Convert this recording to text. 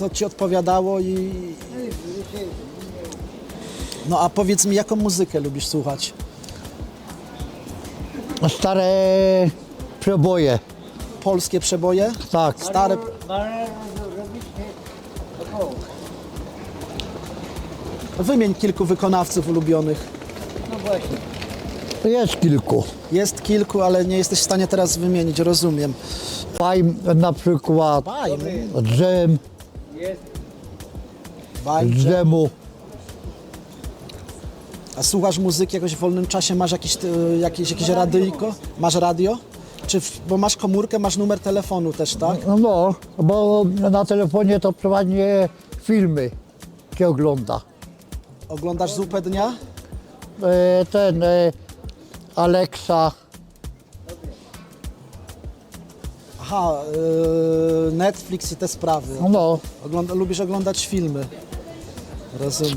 to ci odpowiadało i... No a powiedz mi, jaką muzykę lubisz słuchać? Stare przeboje. Polskie przeboje? Tak. Stare... Wymień kilku wykonawców ulubionych. Jest kilku. Jest kilku, ale nie jesteś w stanie teraz wymienić, rozumiem. Bajm na przykład. Bajm, Drzem, bajm. drzemu. A słuchasz muzyki jakoś w wolnym czasie? Masz jakieś, e, jakieś, jakieś radyjko? Masz radio? Czy w, bo masz komórkę, masz numer telefonu też, tak? No, bo na telefonie to przeważnie filmy się ogląda. Oglądasz zupę dnia? E, Ten e, Alexa, Aha, e, Netflix i te sprawy. no, Ogląda, lubisz oglądać filmy. Rozumiem.